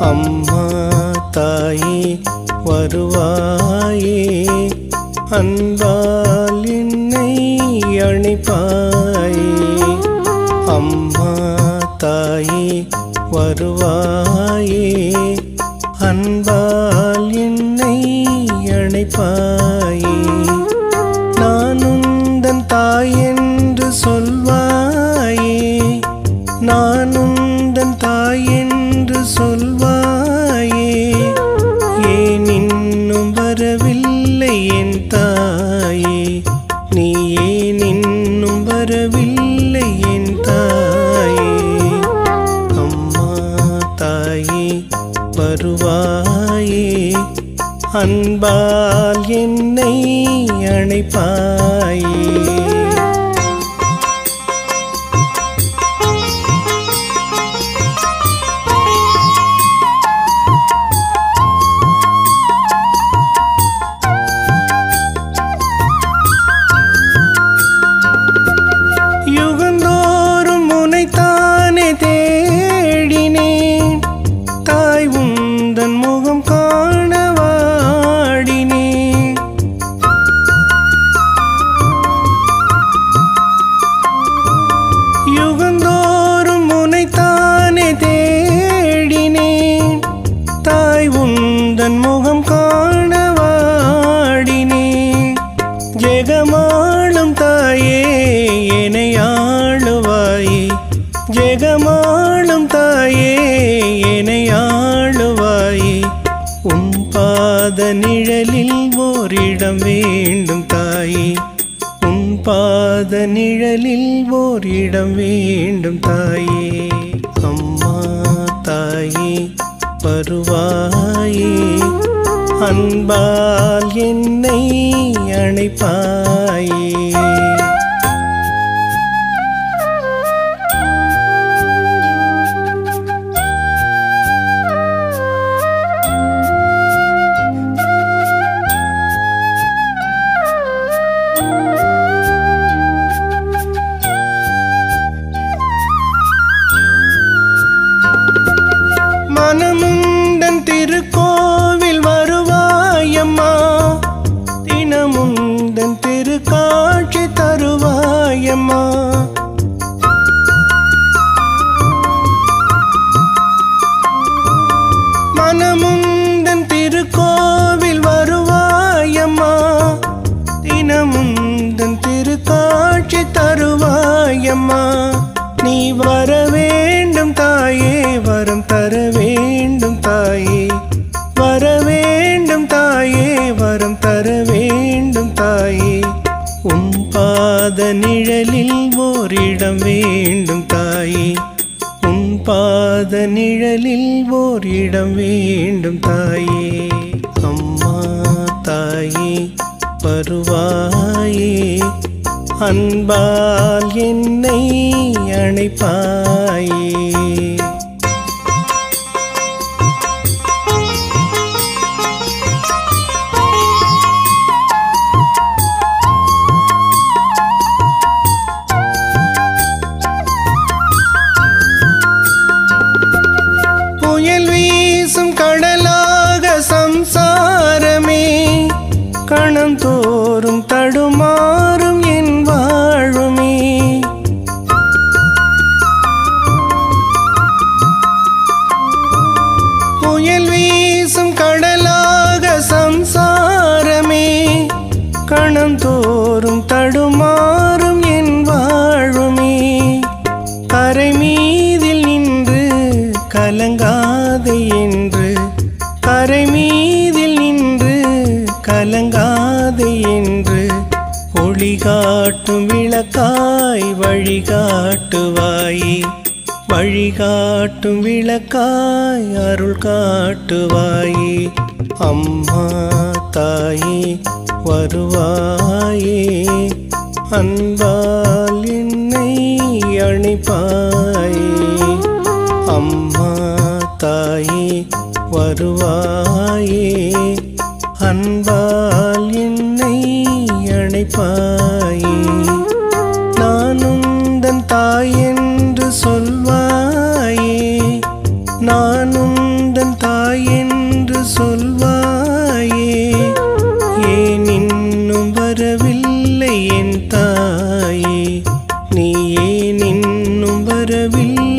அம்மா தாயே வருவாயே அன்பால் என்னை அணிப்பாயே. அம்மா தாயே வருவாயே அன்பால் என்னை அணைப்பாயே. நானுந்தன் தாய் என்று சொல்வாயே ஏன் இன்னும் வரவில்லை என் தாயே? நீ ஏன் இன்னும் வரவில்லை என் தாயே? அம்மா தாயே வருவாயே அன்பால் என்னை அணைப்பாயே. ஜெகமாளும் தாயே என்னை ஆளுவாயே. உம் பாத நிழலில் ஓரிடம் வேண்டும் தாயே. உம் பாத நிழலில் ஓரிடம் வேண்டும் தாயே. அம்மா தாயே வருவாயே. அன்பால் என்னை அணைப்பாயே. தாயம்மா நீ வர வேண்டும் தாயே வரம் தர வேண்டும் தாயே. வர வேண்டும் தாயே வரம் தர வேண்டும் தாயே. உன் பாத நிழலில் ஓரிடம் வேண்டும் தாயே. உன் பாத நிழலில் ஓரிடம் வேண்டும் தாயே. அம்மா தாயே வருவாயே. அன்பால் என்னை அணைப்பாயே. கலங்காது என்று கரை மீதில் நின்று கலங்காது என்று ஒளிகாட்டும் விளக்காய் வழிகாட்டுவாயே. வழிகாட்டும் விளக்காய் அருள் காட்டுவாயே. அம்மா தாயே வருவாயே. அன்பால் என்னை அணைப்பாயே வருவாயே வருவாயே. அன்பால் என்னை அணைப்பாயே. நானுந்தன் தாய் என்று சொல்வாயே. நானுந்தன் தாய் என்று சொல்வாயே. ஏன் இன்னும் வரவில்லை என் தாயே? நீ ஏன் இன்னும் வரவில்லை?